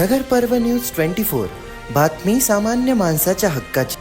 नगर पर्व news twenty four. बातमी सामान्य माणसाच्या हक्काची.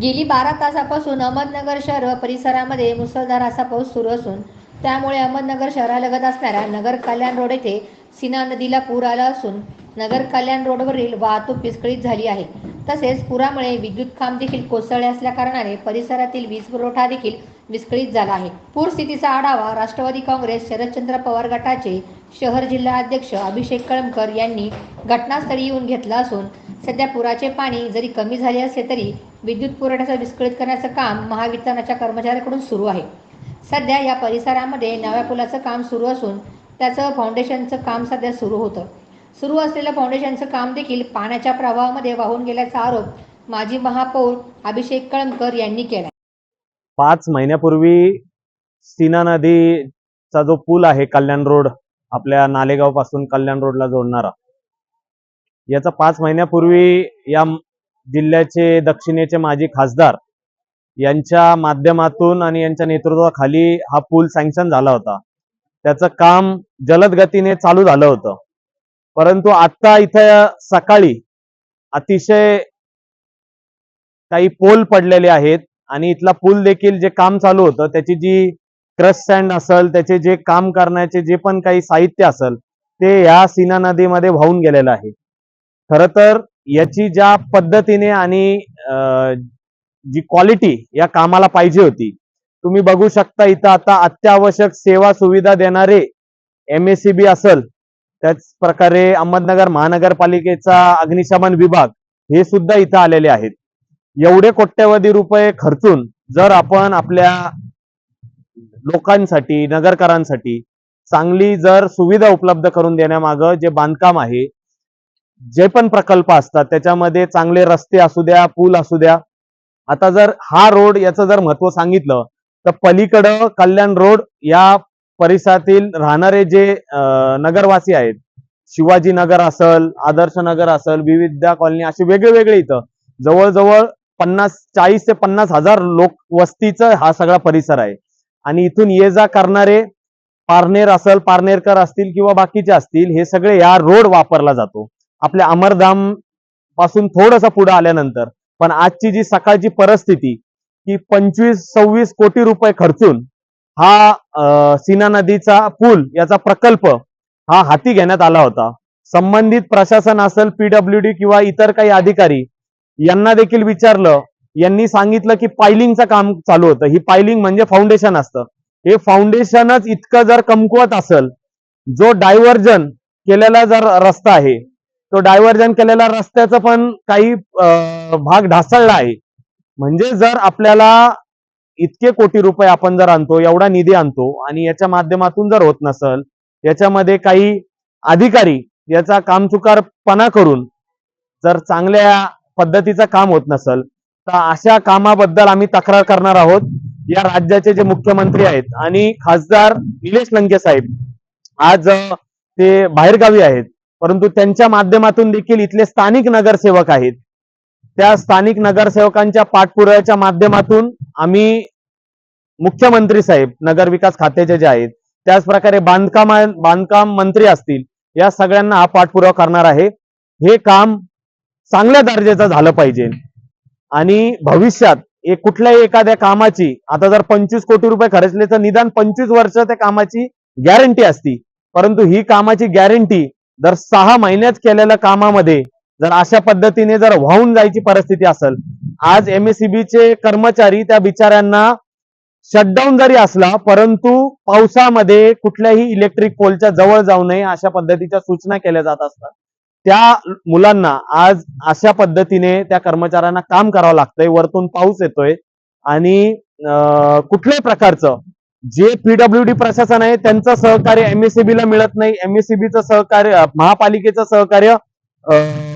गेली बारा तासापासून अहमदनगर शहर परिसरामध्ये मुसळधार असा पाऊस सुरू असून त्यामुळे अहमदनगर शहरालगत असणाऱ्या नगर कल्याण रोड येथे सीना नदीला पूर आला असून नगर कल्याण रोडवरील वाहतूक विस्कळीत झाली आहे. तसेच पुरामुळे विद्युत खांब देखील कोसळले असल्या कारणाने परिसरातील वीज पुरवठा देखील विस्कळीत झाला आहे. पूर स्थितीचा आढावा राष्ट्रवादी काँग्रेस शरदचंद्र पवार गटाचे शहर जिल्हा अध्यक्ष अभिषेक कळमकर यांनी घटनास्थळी येऊन घेतला असून सध्या पुराचे पाणी जरी कमी झाले असले तरी विद्युत पुरवठ्याचा विस्कळीत करण्याचं काम महावितरणाच्या कर्मचाऱ्यांकडून सुरू आहे. सध्या या परिसरामध्ये नव्या पुलाचं काम सुरू असून त्याचं फाउंडेशनचं काम सध्या सुरू होतं. सुरू असलेलं फाउंडेशनचं काम देखील पाण्याच्या प्रवाहामध्ये वाहून गेल्याचा आरोप माजी महापौर अभिषेक कळमकर यांनी केला पाच महिन्यापूर्वी सीना नदीचा जो पूल आहे कल्याण रोड आपल्या नालेगावपासून कल्याण रोडला जोडणारा. याचा पाच महिन्यापूर्वी या जिल्ह्याचे दक्षिणेचे माजी खासदार यांच्या माध्यमातून आणि यांच्या नेतृत्वाखाली हा पूल सँक्शन झाला होता. त्याचं काम जलद गतीने चालू झालं होतं. परंतु आता इथं सकाळी अतिशय काही पोल पडलेले आहेत आणि इथला पूल देखील जे काम चालू होतं त्याची जी क्रश सँड असेल त्याचे जे काम करण्याचे जे पण काही साहित्य असेल ते या सीना नदीमध्ये वाहून गेलेलं आहे. खर तर याची ज्या पद्धतीने आणि जी क्वालिटी या कामाला पाहिजे होती तुम्ही बघू शकता इथं आता अत्यावश्यक सेवा सुविधा देणारे एम एस सी बी असेल त्याच प्रकारे अहमदनगर महानगरपालिकेचा अग्निशमन विभाग हे सुद्धा इथं आलेले आहेत. एवढे कोट्यवधी रुपये खर्चून जर आपण आपल्या लोकांसाठी नगरकरांसाठी चांगली जर सुविधा उपलब्ध करून देण्यामागं जे बांधकाम आहे जे पण प्रकल्प असतात त्याच्यामध्ये चांगले रस्ते असू द्या पूल असू द्या आता जर हा रोड याचं जर महत्त्व सांगितलं तर पलीकडं कल्याण रोड या परिसरातील राहणारे जे नगरवासी आहेत शिवाजी नगर असल आदर्श नगर असल विविध्या कॉलनी असे वेगळे वेगळे इथं जवळजवळ पन्नास चाळीस ते पन्नास हजार लोक वस्तीचा हा सगळा परिसर आहे. आणि इथून ये जा करणारे पारनेर असल पारनेरकर असतील किंवा बाकीचे असतील हे सगळे या रोड वापरला जातो. आपल्या अमरधामपासून थोडंसं पुढे आल्यानंतर पण आजची जी सकाळची परिस्थिती की पंचवीस सव्वीस कोटी रुपये खर्चून हा सीना नदीचा पूल याचा प्रकल्प हा हाती घेण्यात आला होता. संबंधित प्रशासन असेल पीडब्ल्यूडी किंवा इतर काही अधिकारी यांना देखील विचारलं यांनी सांगितलं की पायलिंगचं काम चालू होतं. ही पायलिंग म्हणजे फाउंडेशन असतं. हे फाउंडेशनच इतकं जर कमकुवत असेल जो डायव्हर्जन केलेला जर रस्ता आहे तो डायव्हर्जन केलेला रस्त्याचा पण काही भाग ढासळला आहे. म्हणजे जर आपल्याला इतके कोटी रुपये आपण जर आणतो एवढा निधी आणतो आणि याच्या माध्यमातून जर होत नसल याच्यामध्ये काही अधिकारी याचा कामचुकारपणा करून जर चांगल्या पद्धतीचं काम होत नसल तर अशा कामाबद्दल आम्ही तक्रार करणार आहोत. या राज्याचे जे मुख्यमंत्री आहेत आणि खासदार निलेश लंके साहेब आज ते बाहेरगावी आहेत. परंतु त्यांच्या माध्यमातून देखील इथले स्थानिक नगरसेवक आहेत. त्या स्थानिक नगरसेवकांच्या पाठपुराव्याच्या माध्यमातून आम्ही मुख्यमंत्री साहेब नगर विकास खात्याचे जे आहेत त्याच प्रकारे बांधकाम बांधकाम मंत्री असतील या सगळ्यांना हा पाठपुरावा करणार आहे. हे काम चांगल्या दर्जाचं झालं पाहिजे. आणि भविष्यात एक कुठल्याही एखाद्या कामाची आता जर पंचवीस कोटी रुपये खर्चले तर निदान पंचवीस वर्ष त्या कामाची गॅरंटी असती. परंतु ही कामाची गॅरंटी जर सहा महिन्यात केलेल्या कामामध्ये जर अशा पद्धतीने जर वाहून जायची परिस्थिती असेल आज MSEB चे कर्मचारी त्या बिचाऱ्यांना शटडाऊन जरी असला परंतु पावसामध्ये कुठल्याही इलेक्ट्रिक पोलच्या जवळ जाऊ नये अशा पद्धतीच्या सूचना केल्या जात असतात. त्या मुलांना आज अशा पद्धतीने त्या कर्मचाऱ्यांना काम करावं लागतंय. वरतून पाऊस येतोय आणि कुठल्याही प्रकारचं जे पीडब्ल्यू डी प्रशासन आहे त्यांचं सहकार्य एमएससीबीला ला मिळत नाही. एमएससीबीचं सहकार्य महापालिकेचं सहकार्य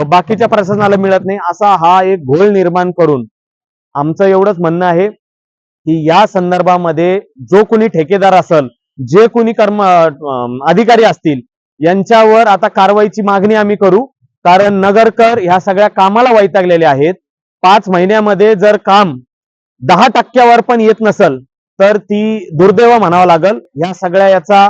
बाकीच्या प्रशासनाला मिळत नाही. असा हा एक घोळ निर्माण करून आमचं एवढंच म्हणणं आहे की या संदर्भामध्ये जो कोणी ठेकेदार असेल जे कोणी कर्म अधिकारी असतील यांच्यावर आता कारवाईची मागणी आम्ही करू. कारण नगरकर ह्या सगळ्या कामाला वैतागलेले आहेत. पाच महिन्यामध्ये जर काम दहा टक्क्यावर पण येत नसल तर ती दुर्दैव म्हणावं लागल. ह्या सगळ्या याचा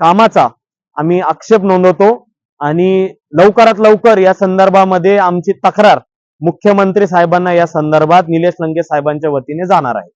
कामाचा आम्ही आक्षेप नोंदवतो. आणि लवकरात लवकर या संदर्भामध्ये आमची तक्रार मुख्यमंत्री साहेबांना या संदर्भात निलेश लंके साहेबांच्या वतीने जाणार आहे.